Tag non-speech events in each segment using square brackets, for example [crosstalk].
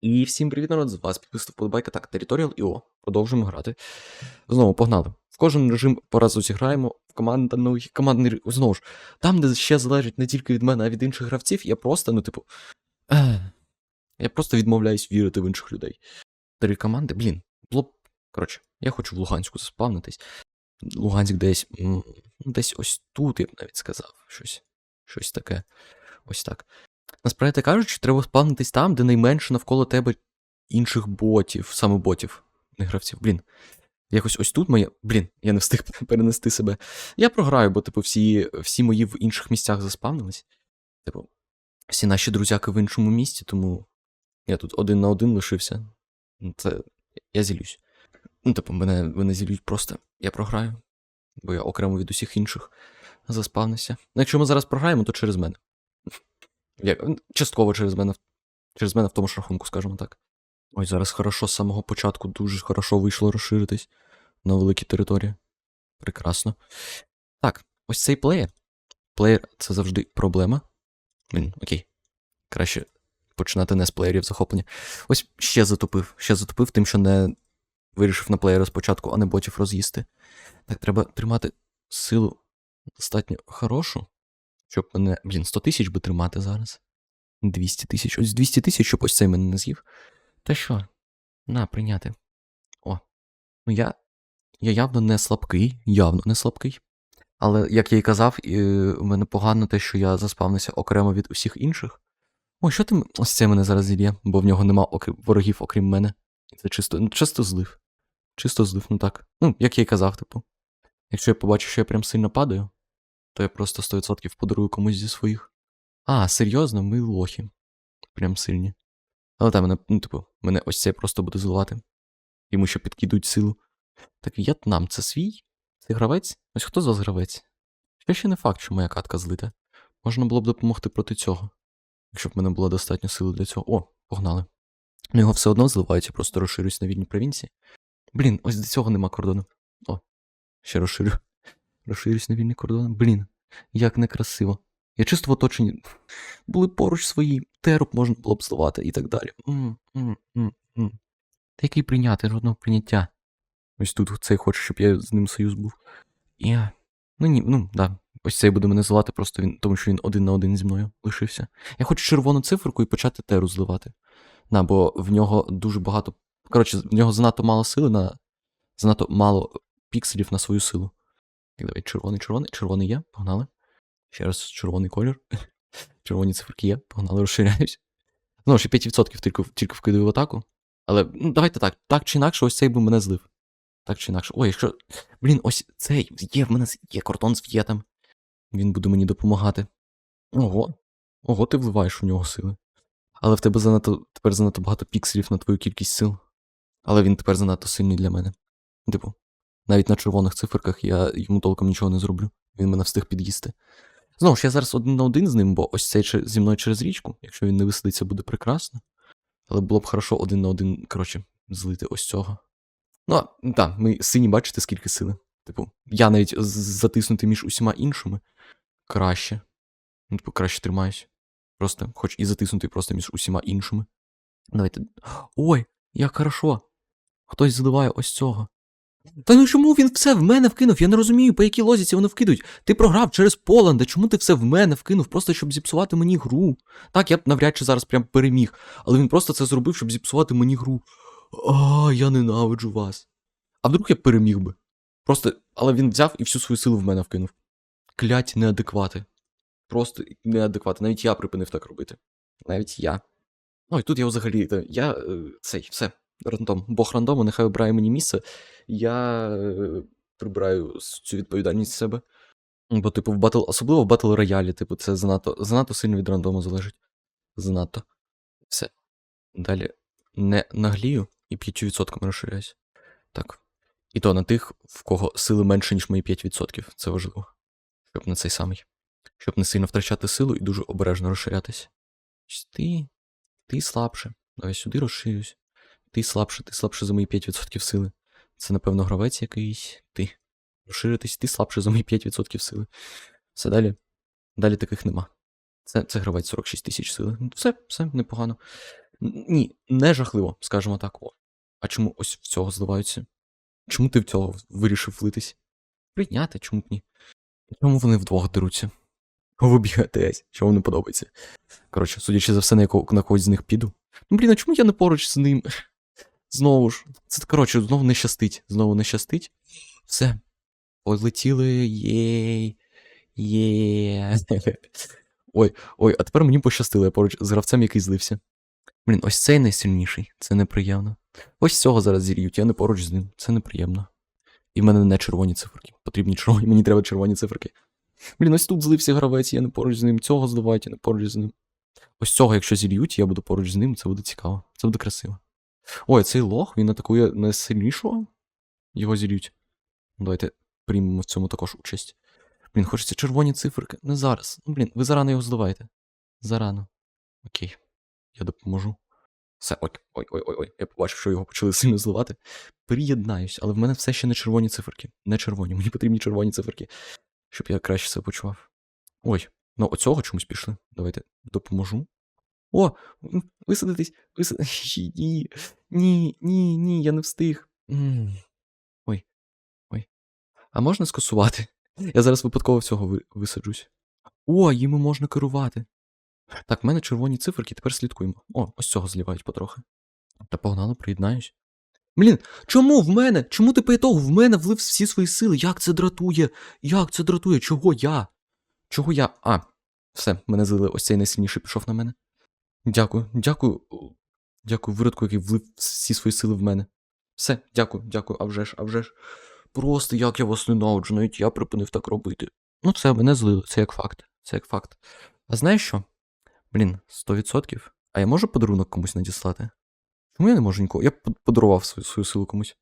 І всім привіт, народ, з вас підписав подобайка. Так, Territorial IO. Продовжуємо грати. Знову погнали. В кожен режим по разу зіграємо. В командний, командний знову ж. Там, де ще залежить не тільки від мене, а від інших гравців, я просто, ну, типу. Я просто відмовляюсь вірити в інших людей. Три команди, блін, було б. Коротше, я хочу в Луганську заспавнитись. Луганськ десь. Десь ось тут, я б навіть сказав. Щось. Щось таке. Ось так. Насправді кажучи, треба спавнитись там, де найменше навколо тебе інших ботів, саме ботів, не гравців. Блін. Якось ось тут моє. Блін, я не встиг [laughs] перенести себе. Я програю, бо, типу, всі, всі мої в інших місцях заспавнились. Типу, всі наші друзяки в іншому місті, тому я тут один на один лишився. Ну, Це. Я зілюсь. Ну, типу, мене, мене зілють просто. Я програю, бо я окремо від усіх інших заспавнився. Ну, якщо ми зараз програємо, то через мене. Як, частково через мене. Через мене в тому ж рахунку, скажімо так. Ой, зараз хорошо з самого початку дуже хорошо вийшло розширитись на великі території. Прекрасно. Так, ось цей плеєр. Плеєр це завжди проблема. Блін, окей. Краще починати не з плеєрів захоплення. Ось ще затопив. Ще затопив тим, що не вирішив на плеєра спочатку, а не ботів роз'їсти. Так, треба тримати силу достатньо хорошу, щоб мене. Блін, 100 тисяч би тримати зараз. 200 тисяч. Ось 200 тисяч, щоб ось цей мене не з'їв. Та що? На, прийняти. О. Ну я. Я явно не слабкий, явно не слабкий. Але, як я і казав, і, у мене погано те, що я заспавнився окремо від усіх інших. Ой, що ти. Ось це мене зараз зільє, бо в нього нема окрім ворогів, окрім мене. Це чисто, ну, чисто злив. Чисто злив, ну так. Ну, як я і казав, типу. Якщо я побачу, що я прям сильно падаю, то я просто 100% подарую комусь зі своїх. А, серйозно, ми лохи. Прям сильні. Але там мене, ну, типу, мене ось це просто буде зливати. Йому ще підкидуть силу. Так В'єтнам це свій? Це гравець? Ось хто з вас гравець? Ще ще не факт, що моя катка злита. Можна було б допомогти проти цього. Якщо б мене було достатньо сили для цього. О, погнали. Ну його все одно зливають, я просто розширююсь на вільні провінції. Блін, ось до цього нема кордону. О, ще розширю. Розширююсь на вільні кордони. Блін, як некрасиво. Я чисто в оточенні. Були поруч свої, теру б можна було б зливати і так далі. Та який прийняти жодного прийняття. Ось тут цей хоче, щоб я з ним союз був. Я. Ну ні, ну да. Ось цей буде мене зливати, просто він, тому що він один на один зі мною лишився. Я хочу червону циферку і почати теру зливати. На, бо в нього дуже багато. Коротше, в нього занадто мало сили на. Занадто мало пікселів на свою силу. Так, давай, червоний, червоний, червоний є, погнали. Ще раз червоний колір. [laughs] Червоні циферки є, погнали, розширяюсь. Знову ж 5% тільки, тільки вкидаю в атаку. Але ну, давайте так, так чи інакше, ось цей би мене злив. Так чи інакше. Ой, якщо. Блін, ось цей є в мене є кордон з в'єтом. Він буде мені допомагати. Ого. Ого, ти вливаєш у нього сили. Але в тебе занадто тепер занадто багато пікселів на твою кількість сил. Але він тепер занадто сильний для мене. Типу, навіть на червоних циферках я йому толком нічого не зроблю. Він мене встиг під'їсти. Знову ж, я зараз один на один з ним, бо ось цей зі мною через річку. Якщо він не висадиться, буде прекрасно. Але було б хорошо один на один, коротше, злити ось цього. Ну, так, ми сині бачите, скільки сили. Типу, я навіть затиснути між усіма іншими краще. Ну, типу, краще тримаюсь. Просто, хоч і затиснути просто між усіма іншими. Давайте. Ой, як хорошо. Хтось заливає ось цього. Та ну чому він все в мене вкинув? Я не розумію, по якій лозіці вони вкидуть. Ти програв через Поланда, чому ти все в мене вкинув, просто щоб зіпсувати мені гру? Так, я б навряд чи зараз прям переміг, але він просто це зробив, щоб зіпсувати мені гру. А, я ненавиджу вас. А вдруг я переміг би? Просто, але він взяв і всю свою силу в мене вкинув. Клять неадеквати. Просто неадеквати. Навіть я припинив так робити. Навіть я. Ой, тут я взагалі. Я е, цей, все. Рандом. Бог рандому, нехай обирає мені місце. Я е, прибираю цю відповідальність з себе. Бо, типу, в батл, особливо в батл роялі, типу, це занадто, занадто сильно від рандому залежить. Занадто. Все. Далі не наглію і 5% розширяюсь. Так. І то на тих, в кого сили менше, ніж мої 5%. Це важливо. Щоб не цей самий. Щоб не сильно втрачати силу і дуже обережно розширятись. Ти. Ти слабше. Давай сюди розширюсь. Ти слабше, ти слабше за мої 5% сили. Це, напевно, гравець якийсь. Ти. Розширитись, ти слабше за мої 5% сили. Все далі. Далі таких нема. Це, це гравець 46 тисяч сили. Ну, Все, все, непогано. Ні, не жахливо, скажімо так. О. А чому ось в цього зливаються? Чому ти в цього вирішив влитись? Прийняти, чому б ні? Чому вони вдвох деруться? Ви бігаєтесь, що вам не подобається. Коротше, судячи за все, на, якого, на когось з них піду. Ну, блін, а чому я не поруч з ним? Знову ж. Це коротше, знову не щастить. Знову не щастить. Все. Полетіли. Єй. Є. [laughs] Ой, ой, а тепер мені пощастило, я поруч з гравцем, який злився. Блін, ось цей найсильніший, це неприємно. Ось цього зараз зір'ють, я не поруч з ним, це неприємно. І в мене не червоні циферки. Потрібні червоні, мені треба червоні циферки. Блін, ось тут злився гравець, я не поруч з ним, цього зливають, я не поруч з ним. Ось цього, якщо зільють, я буду поруч з ним, це буде цікаво, це буде красиво. Ой, цей лох, він атакує найсильнішого. Його зільють. Ну, Давайте приймемо в цьому також участь. Блін, хочеться червоні циферки. Не зараз. Ну, блін, ви зарано його зливаєте. Зарано. Окей. Я допоможу. Все, ой, ой, ой, ой, ой. Я побачив, що його почали сильно зливати. Приєднаюсь, але в мене все ще не червоні циферки. Не червоні. Мені потрібні червоні циферки, щоб я краще себе почував. Ой, ну оцього чомусь пішли. Давайте допоможу. О, висадитись, висадитись. [laughs] Ні, ні, ні, ні, я не встиг. Ой, ой. А можна скасувати? [laughs] Я зараз випадково всього висаджусь. О, їми можна керувати. Так, в мене червоні циферки, тепер слідкуємо. О, ось цього злівають потрохи. Та погнало, приєднаюсь. Блін, чому в мене? Чому ти по в мене влив всі свої сили? Як це дратує? Як це дратує? Чого я? Чого я? А, все, мене злили, ось цей найсильніший пішов на мене. Дякую, дякую. Дякую, виродку, який влив всі свої сили в мене. Все, дякую, дякую, а вже ж, а вже ж. Просто як я вас ненавиджу, навіть я припинив так робити. Ну, все, мене злили, це як факт. Це як факт. А знаєш що? Блін, 100%. А я можу подарунок комусь надіслати? Чому я не можу нікого? Я подарував свою, свою силу комусь.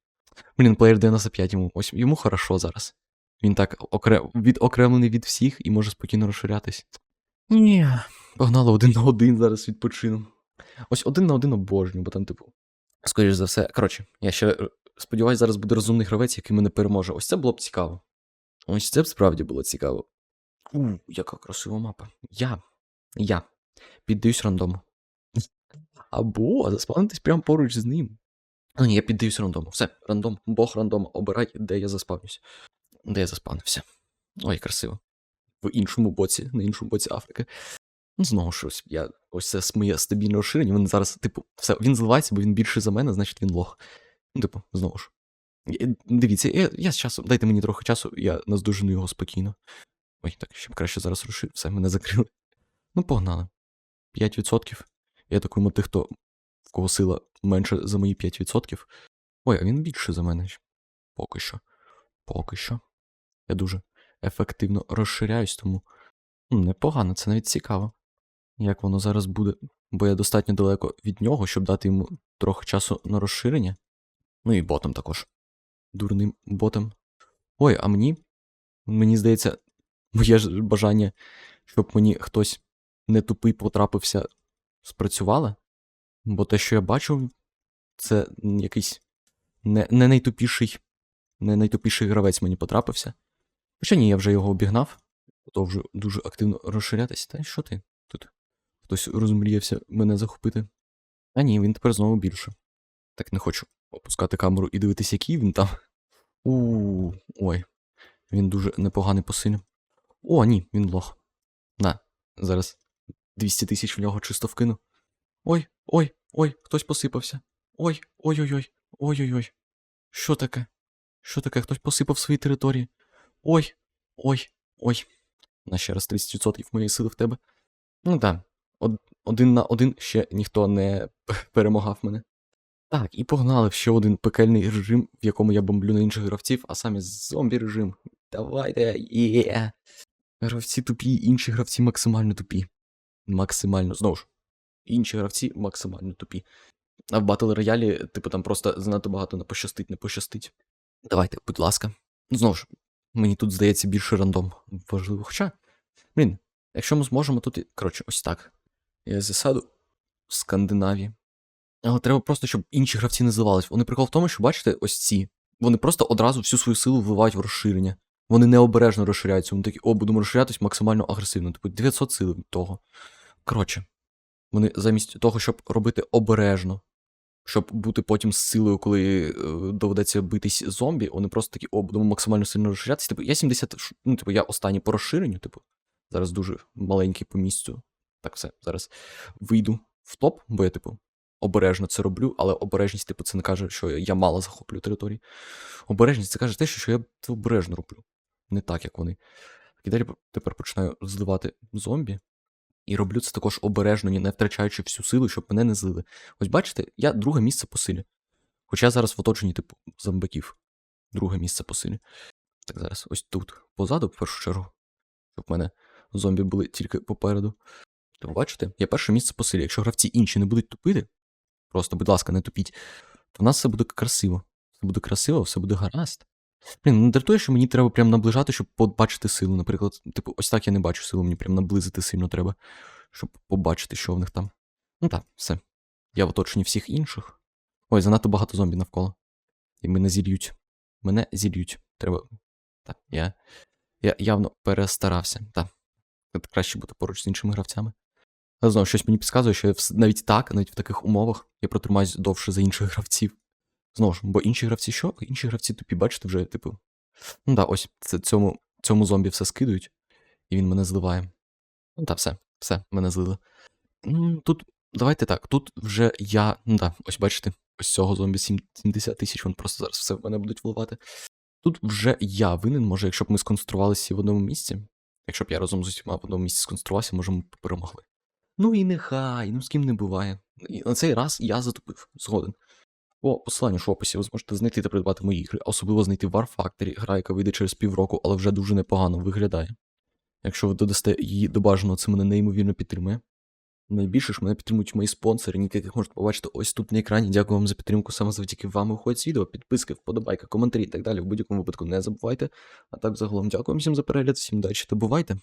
Блін, плеєр 95 йому. Ось йому хорошо зараз. Він так окре... відокремлений від всіх і може спокійно розширятись. Ні. Погнали один на один зараз відпочину. Ось один на один обожнюю, бо там, типу. Скоріш за все. Коротше, я ще е, сподіваюся, зараз буде розумний гравець, який мене переможе. Ось це було б цікаво. Ось це б справді було цікаво. У, яка красива мапа. Я. Я. Піддаюсь рандому. Або заспавнитись прямо поруч з ним. Ну ні, я піддаюсь рандому. Все, рандом, бог рандом, обирай, де я заспавнюсь. Де я заспавнився. Ой, красиво. В іншому боці, на іншому боці Африки. Ну, знову ж ось я ось це моє стабільне розширення. Він зараз, типу, все, він зливається, бо він більший за мене, значить він лох. Ну, типу, знову ж. Дивіться, я, я з часом, дайте мені трохи часу, я наздожену його спокійно. Ой, так, щоб краще зараз розширив. Все, мене закрили. Ну, погнали. 5%. Я атакуємо тих, хто в кого сила менше за мої 5%. Ой, а він більше за мене. Поки що. Поки що. Я дуже ефективно розширяюсь, тому непогано, це навіть цікаво. Як воно зараз буде, бо я достатньо далеко від нього, щоб дати йому трохи часу на розширення. Ну і ботом також. Дурним ботом. Ой, а мені? Мені здається, моє ж бажання, щоб мені хтось не тупий потрапився, спрацювало. Бо те, що я бачу, це якийсь не, не найтупіший, не найтупіший гравець мені потрапився. Хоча ні, я вже його обігнав, продовжую дуже активно розширятися. Та що ти? Хтось розмріявся мене захопити. А ні, він тепер знову більше. Так не хочу опускати камеру і дивитися, який він там. У, ой, він дуже непоганий по силі. О, ні, він лох. На, зараз 200 тисяч в нього чисто вкину. Ой, ой, ой, хтось посипався. Ой, ой-ой-ой, ой-ой-ой. Що таке? Що таке? Хтось посипав свої території. Ой, ой, ой. На ще раз 30% моєї сили в тебе. Ну так, один на один ще ніхто не [laughs] перемагав мене. Так, і погнали в ще один пекельний режим, в якому я бомблю на інших гравців, а саме зомбі режим. Давайте, є. Гравці тупі, інші гравці максимально тупі. Максимально, знову ж. Інші гравці максимально тупі. А в батл роялі, типу, там просто занадто багато не пощастить, не пощастить. Давайте, будь ласка. Знову ж, мені тут здається більше рандом важливо. Хоча, блін, якщо ми зможемо тут. Коротше, ось так. Я засаду в Скандинавії. Але треба просто, щоб інші гравці не зливались. Вони прикол в тому, що бачите, ось ці. Вони просто одразу всю свою силу вливають в розширення. Вони необережно розширяються. Вони такі, о, будемо розширятись максимально агресивно. Типу 900 сили того. Коротше, Вони замість того, щоб робити обережно, щоб бути потім з силою, коли е, доведеться битись зомбі, вони просто такі, о, будемо максимально сильно розширятися. Типу, я 70, ну, типу, я останній по розширенню, типу, зараз дуже маленький по місцю. Так, все, зараз вийду в топ, бо я, типу, обережно це роблю, але обережність, типу, це не каже, що я мало захоплюю території. Обережність це каже те, що я це обережно роблю. Не так, як вони. І далі тепер починаю зливати зомбі. І роблю це також обережно, не втрачаючи всю силу, щоб мене не злили. Ось бачите, я друге місце по силі. Хоча зараз в оточенні, типу, зомбаків. Друге місце по силі. Так, зараз ось тут, позаду, в першу чергу, щоб мене зомбі були тільки попереду. То бачите, я перше місце по силі. Якщо гравці інші не будуть тупити, просто, будь ласка, не тупіть, то в нас все буде красиво. Все буде красиво, все буде гаразд. Блін, ну дратує, що мені треба прям наближати, щоб побачити силу. Наприклад, типу, ось так я не бачу силу, мені прям наблизити сильно треба, щоб побачити, що в них там. Ну так, все. Я в оточенні всіх інших. Ой, занадто багато зомбі навколо. І мене зільють. Мене зільють. Треба. Так, я. Я явно перестарався. Так. Краще бути поруч з іншими гравцями. Але знову щось мені підказує, що я навіть так, навіть в таких умовах, я протримаюсь довше за інших гравців. Знову ж, бо інші гравці що? Інші гравці тупі, бачите, вже, типу. Ну так, ось це, цьому, цьому зомбі все скидують, і він мене зливає. Ну та все, все, мене злили. Тут, давайте так, тут вже я. Ну так, ось бачите, ось цього зомбі сім- 70 тисяч, він просто зараз все в мене будуть вливати. Тут вже я винен, може, якщо б ми сконцентрувалися в одному місці. Якщо б я разом з усіма в одному місці сконцентрувався, може, ми б перемогли. Ну і нехай, ну з ким не буває. І на цей раз я затупив, згоден. По посиланню в описі ви зможете знайти та придбати мої ігри, особливо знайти War Factory, гра, яка вийде через півроку, але вже дуже непогано виглядає. Якщо ви додасте її до бажаного, це мене неймовірно підтримує. Найбільше ж мене підтримують мої спонсори, ніки, яких можете побачити ось тут на екрані. Дякую вам за підтримку. Саме завдяки вам виходять відео, підписки, вподобайка, коментарі і так далі. В будь-якому випадку не забувайте. А так загалом дякую всім за перегляд, всім далі та бувайте.